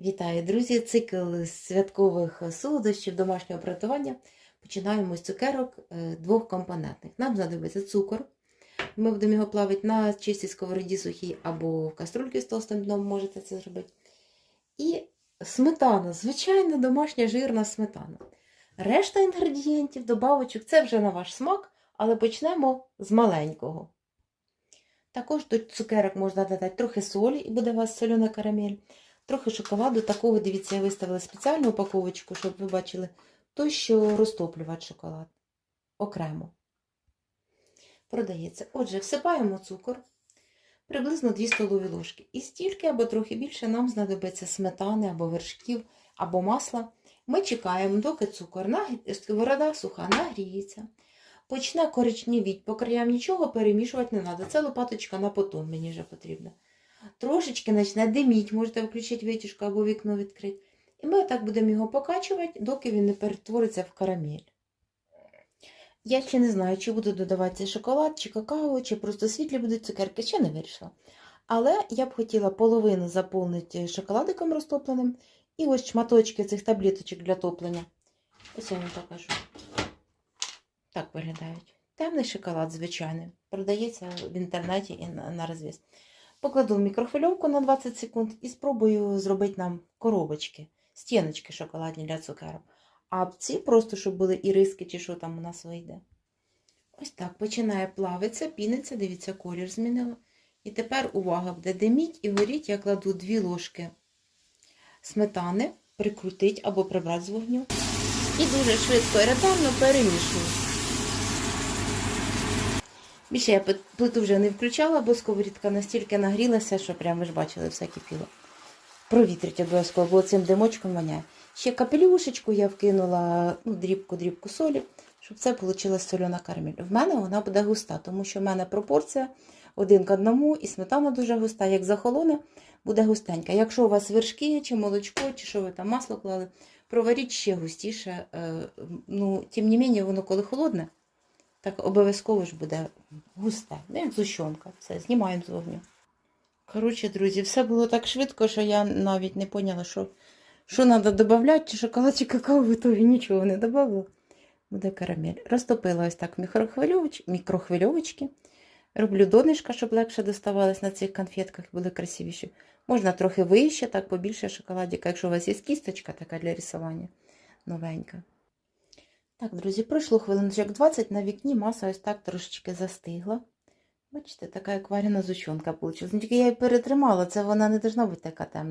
Вітаю, друзі! Цикл святкових солодощів домашнього приготування. Починаємо з цукерок е, двохкомпонентних. Нам знадобиться цукор. Ми будемо його плавити на чистій сковороді сухій або в каструльці з толстим дном можете це зробити. І сметана, звичайна домашня жирна сметана. Решта інгредієнтів, добавочок це вже на ваш смак, але почнемо з маленького. Також до цукерок можна додати трохи солі, і буде у вас солена карамель. Трохи шоколаду, такого, дивіться, я виставила спеціальну упаковочку, щоб ви бачили то, що розтоплювати шоколад окремо. Продається. Отже, всипаємо цукор, приблизно 2 столові ложки. І стільки або трохи більше нам знадобиться сметани або вершків, або масла. Ми чекаємо, доки цукор сковорода суха нагріється. Почне коричневіть, по краям нічого перемішувати не треба. Це лопаточка на потом мені вже потрібна. Трошечки почне диміть, можете включити витяжку або вікно відкрити. І ми отак будемо його покачувати, доки він не перетвориться в карамель. Я ще не знаю, чи буду додавати шоколад, чи какао, чи просто світлі будуть цукерки, ще не вирішила. Але я б хотіла половину заповнити шоколадиком розтопленим. І ось шматочки цих таблеточок для топлення. Ось я вам покажу. Так виглядають. Темний шоколад, звичайний. Продається в інтернеті і на, розвіз. Покладу в мікрохвильовку на 20 секунд і спробую зробити нам коробочки, стіночки шоколадні для цукерок. А ці просто, щоб були іриски чи що там у нас вийде. Ось так починає плавитися, піниться, дивіться, колір змінило. І тепер увага, буде диміть і горіть, я кладу 2 ложки сметани, прикрутить або прибрати з вогню. І дуже швидко і ретельно перемішую. Більше я плиту вже не включала, бо сковорідка настільки нагрілася, що прямо ви ж бачили, все кипіло. Провітрить обов'язково, бо цим димочком воняє. Ще капелюшечку я вкинула ну, дрібку-дрібку солі, щоб це вийшла сольона карамель. В мене вона буде густа, тому що в мене пропорція один к одному, і сметана дуже густа. Як захолоне, буде густенька. Якщо у вас вершки, чи молочко, чи що ви там масло клали, проваріть ще густіше. Е, Ну, Тим не менше, воно коли холодне, так обов'язково ж буде густе. Ну, як зущенка. Все, знімаємо з вогню. Коротше, друзі, все було так швидко, що я навіть не поняла, що що треба додати, чи шоколад, чи какао, в нічого не додавала. Буде карамель. Розтопила ось так мікрохвильовоч... мікрохвильовочки. Роблю донышка, щоб легше доставалось на цих конфетках, були красивіші. Можна трохи вище, так побільше шоколадіка, якщо у вас є кісточка така для рисування новенька. Так, друзі, пройшло хвилиночок 20, на вікні маса ось так трошечки застигла. Бачите, така як варена зучонка вийшла. Тільки я її перетримала, це вона не повинна бути така темна.